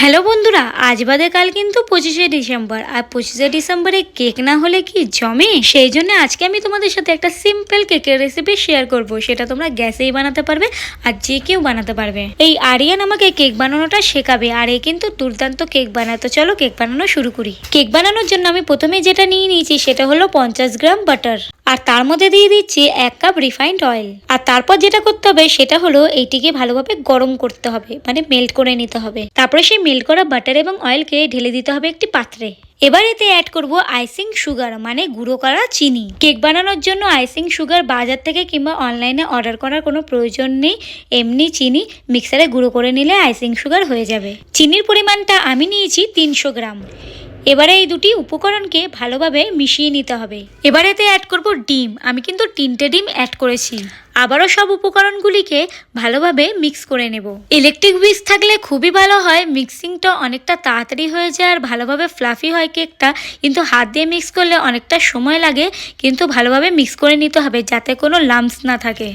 Hello বন্ধুরা, আজ বাদে কাল কিন্তু পঁচিশে ডিসেম্বর, আর পঁচিশে ডিসেম্বরে কেক না হলে কি জমে? সেই জন্য আজকে আমি তোমাদের সাথে একটা সিম্পল কেকের রেসিপি শেয়ার করব, সেটা তোমরা গ্যাসেই বানাতে পারবে, আর যে কেউ বানাতে পারবে। এই আরিয়ান আমাকে কেক বানানোটা শেখাবে, আর এ কিন্তু দুর্দান্ত কেক বানাতো চলো কেক বানানো শুরু করি। কেক বানানোর জন্য আমি প্রথমে যেটা নিয়ে নিয়েছি, সেটা হলো পঞ্চাশ গ্রাম বাটার আর তার মধ্যে দিয়ে দিচ্ছি এক কাপ রিফাইন্ড অয়েল আর তারপর যেটা করতে হবে, সেটা হলো এইটিকে ভালোভাবে গরম করতে হবে মানে মেল্ট করে নিতে হবে। তারপরে সেই মেল্ট করা বাটার এবং অয়েলকে ঢেলে দিতে হবে একটি পাত্রে। এবার এতে অ্যাড করব আইসিং সুগার মানে গুঁড়ো করা চিনি। কেক বানানোর জন্য আইসিং সুগার বাজার থেকে কিংবা অনলাইনে অর্ডার করার কোনো প্রয়োজন নেই। এমনি চিনি মিক্সারে গুঁড়ো করে নিলে আইসিং সুগার হয়ে যাবে। চিনির পরিমাণটা আমি নিয়েছি তিনশো গ্রাম। এবারে এই দুটি উপকরণকে ভালোভাবে মিশিয়ে নিতে হবে। এবারে এতে অ্যাড করব ডিম। আমি কিন্তু তিনটে ডিম অ্যাড করেছি। আবারও সব উপকরণগুলিকে ভালোভাবে মিক্স করে নেব। ইলেকট্রিক হুইস থাকলে খুবই ভালো হয়। মিক্সিংটা অনেকটা তাড়াতাড়ি হয়ে যায় আর ভালোভাবে ফ্লাফি হয় কেকটা কিন্তু হাত দিয়ে মিক্স করলে অনেকটা সময় লাগে। কিন্তু ভালোভাবে মিক্স করে নিতে হবে যাতে কোনো লাম্পস না থাকে।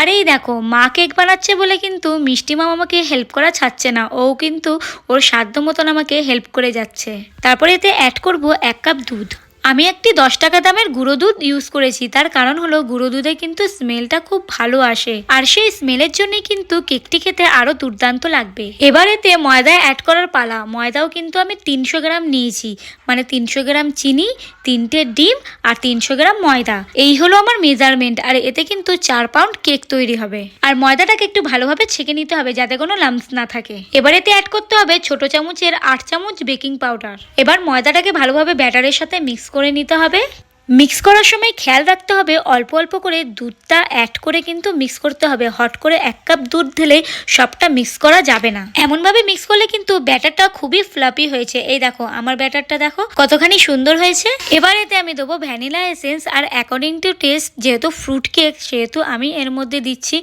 আর এই দেখো মা কেক বানাচ্ছে বলে কিন্তু মিষ্টি মাম আমাকে হেল্প করা ছাড়ছে না। ও কিন্তু ওর সাধ্য মতন আমাকে হেল্প করে যাচ্ছে। তারপরে এতে অ্যাড করব এক কাপ দুধ। আমি একটি দশ টাকা দামের গুঁড়ো দুধ ইউজ করেছি। তার কারণ হলো গুঁড়ো দুধে কিন্তু স্মেলটা খুব ভালো আসে। আর সেই স্মেলের জন্যই কিন্তু কেকটি খেতে আরও দুর্দান্ত লাগবে। এবার এতে ময়দা অ্যাড করার পালা। ময়দাও কিন্তু আমি তিনশো গ্রাম নিয়েছি। মানে তিনশো গ্রাম চিনি, তিনটে ডিম আর তিনশো গ্রাম ময়দা। এই হলো আমার মেজারমেন্ট আর এতে কিন্তু চার পাউন্ড কেক তৈরি হবে। আর ময়দাটাকে একটু ভালোভাবে ছেঁকে নিতে হবে যাতে কোনো লাম্পস না থাকে। এবার এতে অ্যাড করতে হবে ছোট চামচের আট চামচ বেকিং পাউডার এবার ময়দাটাকে ভালোভাবে ব্যাটারের সাথে মিক্স করে নিতে হবে। মিক্স করার সময় খেয়াল রাখতে হবে, অল্প অল্প করে দুধটা অ্যাড করে কিন্তু মিক্স করতে হবে। হট করে এক কাপ দুধ ঢেলে সবটা মিক্স করা যাবে না। এমনভাবে মিক্স করলে কিন্তু ব্যাটারটা খুবই ফ্লাপি হয়েছে। এই দেখো, আমার ব্যাটারটা দেখো, কতখানি সুন্দর হয়েছে। এবার এতে আমি দেবো ভ্যানিলা এসেন্স আর অ্যাকর্ডিং টু টেস্ট যেহেতু ফ্রুট কেক সেহেতু আমি এর মধ্যে দিচ্ছি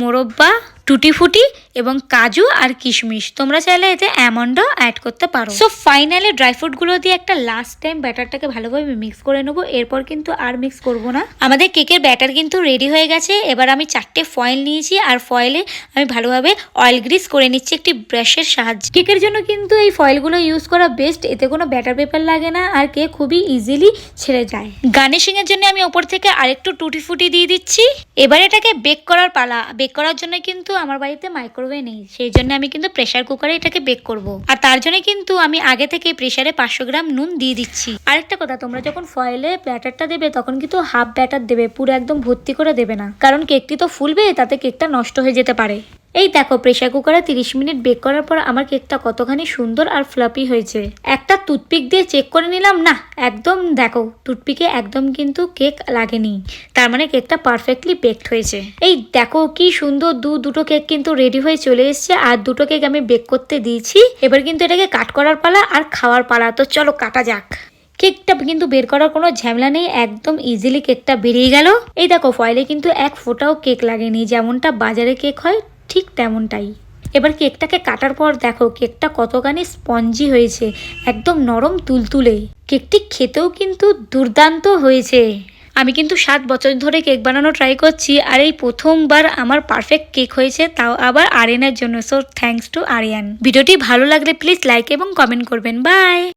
মোরব্বা। টুটি ফুটি এবং কাজু আর কিশমিশ। তোমরা চাইলে এতে অ্যামন্ডও অ্যাড করতে পারো। সো ফাইনালি ড্রাই ফ্রুটগুলো দিয়ে একটা লাস্ট টাইম ব্যাটারটাকে ভালোভাবে মিক্স করে নেব। এরপর কিন্তু আর মিক্স করব না। আমাদের কেকের ব্যাটার কিন্তু রেডি হয়ে গেছে। এবার আমি চারটে ফয়েল নিয়েছি আর ফয়েলে আমি ভালোভাবে অয়েল গ্রিস করে নিচ্ছি একটি ব্রাশের সাহায্যে। কেকের জন্য কিন্তু এই ফয়েলগুলো ইউজ করা বেস্ট এতে কোনো ব্যাটার পেপার লাগে না আর কেক খুবই ইজিলি ছেড়ে যায়। গার্নিশিং এর জন্য আমি ওপর থেকে আরেকটু টুটি ফুটি দিয়ে দিচ্ছি। এবার এটাকে বেক করার পালা। বেক করার জন্য কিন্তু আমার বাড়িতে মাইক্রোওয়েভ নেই। সেই জন্য আমি কিন্তু প্রেশার কুকারে এটাকে বেক করব। আর তার জন্য কিন্তু আমি আগে থেকে প্রেশারে পাঁচশো গ্রাম নুন দিয়ে দিচ্ছি। আরেকটা কথা, তোমরা যখন ফয়েলে ব্যাটারটা দেবে, তখন কিন্তু হাফ ব্যাটার দেবে, পুরো একদম ভর্তি করে দেবে না। কারণ কেকটি তো ফুলবে, তাতে কেকটা নষ্ট হয়ে যেতে পারে। এই দেখো প্রেশার কুকারে তিরিশ মিনিট বেক করার পর আমার কেকটা কতখানি সুন্দর আর ফ্লাপি হয়েছে। একটা টুথপিক দিয়ে চেক করে নিলাম, না, একদম দেখো টুথপিকে একদম কিন্তু কেক লাগেনি। তার মানে কেকটা পারফেক্টলি বেকড হয়েছে। এই দেখো, কি সুন্দর দু, দুটো কেক কিন্তু রেডি হয়ে চলে এসছে, আর দুটো কেক আমি বেক করতে দিয়েছি। এবার কিন্তু এটাকে কাট করার পালা আর খাওয়ার পালা। তো চলো, কাটা যাক। কেকটা কিন্তু বের করার কোনো ঝামেলা নেই, একদম ইজিলি কেকটা বেরিয়ে গেল। এই দেখো ফয়েলে কিন্তু এক ফোঁটাও কেক লাগেনি, যেমনটা বাজারে কেক হয় ঠিক তেমনটাই। এবার কেকটাকে কাটার পর দেখো, কেকটা কতখানি স্পঞ্জি হয়েছে, একদম নরম তুলতুলে। কেকটি খেতেও কিন্তু দুর্দান্ত হয়েছে। আমি কিন্তু সাত বছর ধরে কেক বানানো ট্রাই করছি, আর এই প্রথমবার আমার পারফেক্ট কেক হয়েছে, তাও আবার আরিয়ানের জন্য। So thanks to Aryan. ভিডিওটি ভালো লাগলে প্লিজ লাইক এবং কমেন্ট করবেন। বাই